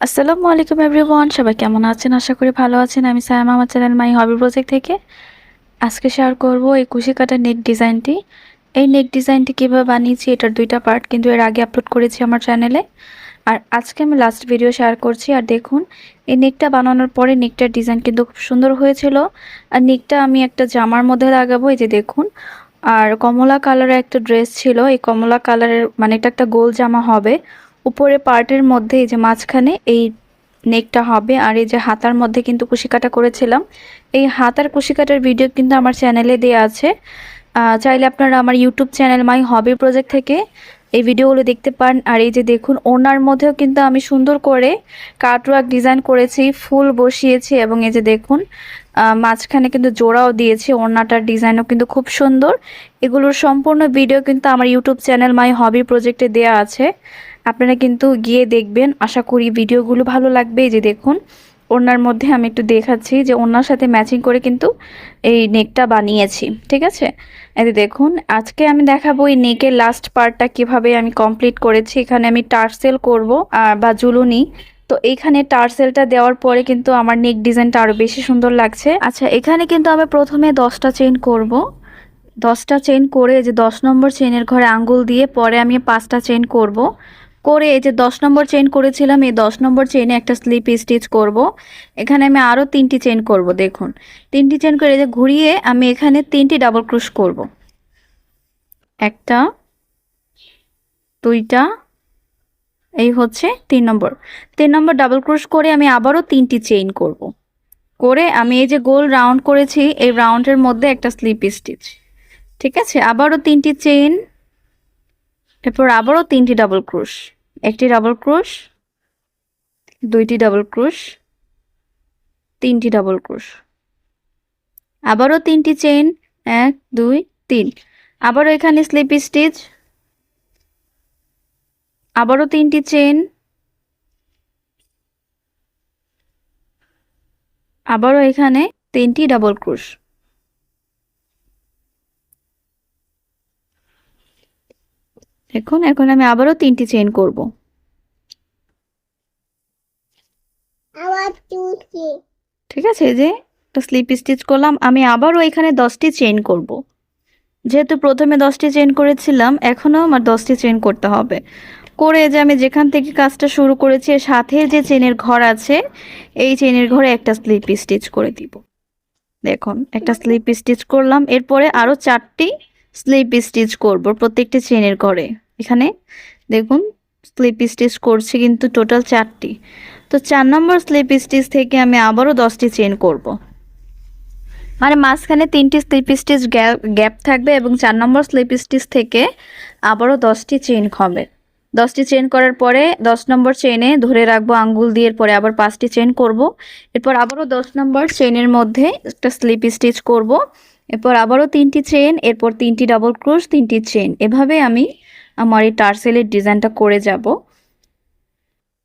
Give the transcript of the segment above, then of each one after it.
আসসালামু আলাইকুম এভরিওয়ান, সবাই কেমন আছেন? আশা করি ভালো আছেন। আমি সায়াম, আমার চ্যানেল মাই হবি প্রজেক্ট থেকে। আজকে শেয়ার করব এই কুশি কাটা নেক ডিজাইনটি। এই নেক ডিজাইনটি কীভাবে বানিয়েছি, এটার দুইটা পার্ট কিন্তু এর আগে আপলোড করেছি আমার চ্যানেলে আর আজকে আমি লাস্ট ভিডিও শেয়ার করছি। আর দেখুন, এই নেকটা বানানোর পরে নেকটার ডিজাইন কিন্তু খুব সুন্দর হয়েছিল। আর নেকটা আমি একটা জামার মধ্যে লাগাবো, এই যে দেখুন। আর কমলা কালারের একটা ড্রেস ছিল। এই কমলা কালারের মানে এটা একটা গোল জামা হবে। উপরে পার্টের মধ্যে এই যে মাঝখানে এই নেকটা হবে আর এই যে হাতার মধ্যে কিন্তু কুশিকাটা করেছিলাম। এই হাতার কুশিকাটার ভিডিও কিন্তু আমার চ্যানেলে দেওয়া আছে। চাইলে আপনারা আমার YouTube channel my hobby project থেকে এই ভিডিওগুলো দেখতে পান। আর এই যে দেখুন, ওনার মধ্যেও কিন্তু আমি সুন্দর করে কাটওয়ার্ক ডিজাইন করেছি, ফুল বসিয়েছি এবং এই যে দেখুন মাঝখানে কিন্তু জোড়াও দিয়েছি, ওড়নাটার ডিজাইনও কিন্তু খুব সুন্দর। এগুলোর সম্পূর্ণ ভিডিও কিন্তু আমার ইউটিউব চ্যানেল মাই হবি প্রজেক্টে দেওয়া আছে। আপনারা কিন্তু গিয়ে দেখবেন। আশা করি ভিডিওগুলো ভালো লাগবে। যে দেখুন ওনার মধ্যে আমি একটু দেখাচ্ছি যে ওনার সাথে ম্যাচিং করে কিন্তু এই নেকটা বানিয়েছি, ঠিক আছে? যে দেখুন, আজকে আমি দেখাবো এই নেকের লাস্ট পার্টটা কীভাবে আমি কমপ্লিট করেছি। এখানে আমি টার্সেল করব বা জুলুনি তো এইখানে টার্সেলটা দেওয়ার পরে কিন্তু আমার নেক ডিজাইনটা আরও বেশি সুন্দর লাগছে। আচ্ছা এখানে কিন্তু আমি প্রথমে দশটা চেন করব। দশটা চেন করে যে দশ নম্বর চেনের ঘরে আঙ্গুল দিয়ে পরে আমি পাঁচটা চেন করব। করে এই যে দশ নম্বর চেন করেছিলাম, এই দশ নম্বর চেনে একটা স্লিপ স্টিচ করব। এখানে আমি আরও তিনটি চেন করব, দেখুন। তিনটি চেন করে যে ঘুরিয়ে আমি এখানে তিনটি ডাবল ক্রুশ করব। একটা, দুইটা, এই হচ্ছে তিন নম্বর। তিন নম্বর ডাবল ক্রুশ করে আমি আবারও তিনটি চেইন করব। করে আমি এই যে গোল রাউন্ড করেছি, এই রাউন্ডের মধ্যে একটা স্লিপ স্টিচ ঠিক আছে? আবারও তিনটি চেইন এরপর আবারও তিনটি ডাবল ক্রুশ একটি ডাবল ক্রুশ দুইটি ডাবল ক্রুশ তিনটি ডাবল ক্রুশ আবারও তিনটি চেইন এক, দুই, তিন। আবারও এখানে স্লিপ স্টিচ আবারও তিনটি চেইন আবারও এখানে তিনটি ডাবল ক্রুশ দেখুন, এখন আমি আবারও তিনটি চেইন করব। ঠিক আছে যে একটা স্লিপ স্টিচ করলাম, আমি আবারও এখানে দশটি চেইন করব। যেহেতু প্রথমে দশটি চেইন করেছিলাম, এখনও আমার দশটি চেইন করতে হবে। করে যে আমি যেখান থেকে কাজটা শুরু করেছি সাথে যে চেনের ঘর আছে, এই চেনের ঘরে একটা স্লিপ স্টিচ করে দিব। দেখুন, একটা স্লিপ স্টিচ করলাম, এরপরে আরও চারটি স্লিপ স্টিচ করব প্রত্যেকটি চেনের ঘরে। এখানে দেখুন স্লিপ স্টিচ করছি কিন্তু টোটাল চারটি তো চার নম্বর স্লিপ স্টিচ থেকে আমি আবারও দশটি চেন করব। মানে মাঝখানে তিনটি স্লিপ স্টিচ গ্যাপ থাকবে এবং চার নম্বর স্লিপ স্টিচ থেকে আবারও দশটি চেন হবে দশটি চেন করার পরে দশ নম্বর চেনে ধরে রাখব আঙ্গুল দিয়ে পরে আবার পাঁচটি চেন করব। এরপর আবারও দশ নম্বর চেনের মধ্যে একটা স্লিপ স্টিচ করব। এরপর আবারও তিনটি চেন এরপর তিনটি ডাবল ক্রোশ তিনটি চেন এভাবে আমি আমার এই টার্সেলের ডিজাইনটা করে যাব।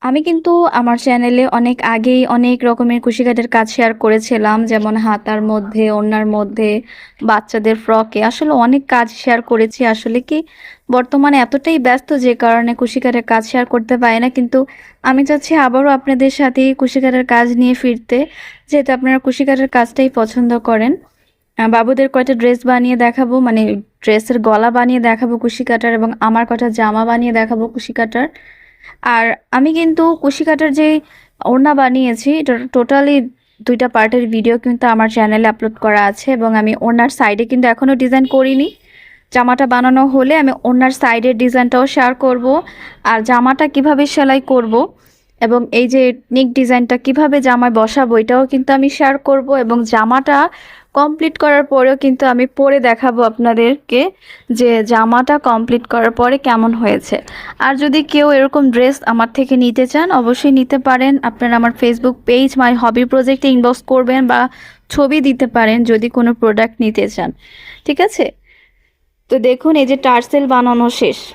আমি কিন্তু আমার চ্যানেলে অনেক আগেই অনেক রকমের কুশিকাটের কাজ শেয়ার করেছিলাম, যেমন হাতার মধ্যে ওনার মধ্যে, বাচ্চাদের ফ্রকে আসলে অনেক কাজ শেয়ার করেছি। আসলে কি বর্তমানে এতটাই ব্যস্ত যে কারণে কুশিকাটের কাজ শেয়ার করতে পারি না, কিন্তু আমি চাচ্ছি আবারও আপনাদের সাথে কুশিকাটের কাজ নিয়ে ফিরতে, যেহেতু আপনারা কুশিকাটের কাজটাই পছন্দ করেন। বাবুদের কয়টা ড্রেস বানিয়ে দেখাবো? মানে ড্রেসের গলা বানিয়ে দেখাবো কুশি কাটার এবং আমার কটা জামা বানিয়ে দেখাবো কুশি কাটার। আর আমি কিন্তু কুশি কাটার যে ওড়না বানিয়েছি এটা টোটালি দুইটা পার্টের ভিডিও কিন্তু আমার চ্যানেলে আপলোড করা আছে এবং আমি ওনার সাইডে কিন্তু এখনও ডিজাইন করিনি। জামাটা বানানো হলে আমি ওনার সাইডের ডিজাইনটাও শেয়ার করব। আর জামাটা কীভাবে সেলাই করব এবং এই যে নিক ডিজাইনটা কীভাবে জামায় বসাবো, এটাও কিন্তু আমি শেয়ার করব এবং জামাটা কমপ্লিট করার পরেও কিন্তু আমি পরে দেখাবো আপনাদেরকে যে জামাটা কমপ্লিট করার পরে কেমন হয়েছে। আর যদি কেউ এরকম ড্রেস আমার থেকে নিতে চান, অবশ্যই নিতে পারেন। আপনারা আমার ফেসবুক পেজ মাই হবি প্রজেক্টে ইনবক্স করবেন বা ছবি দিতে পারেন যদি কোনো প্রোডাক্ট নিতে চান। ঠিক আছে? তো দেখুন, এই যে টার্সেল বানানো শেষ।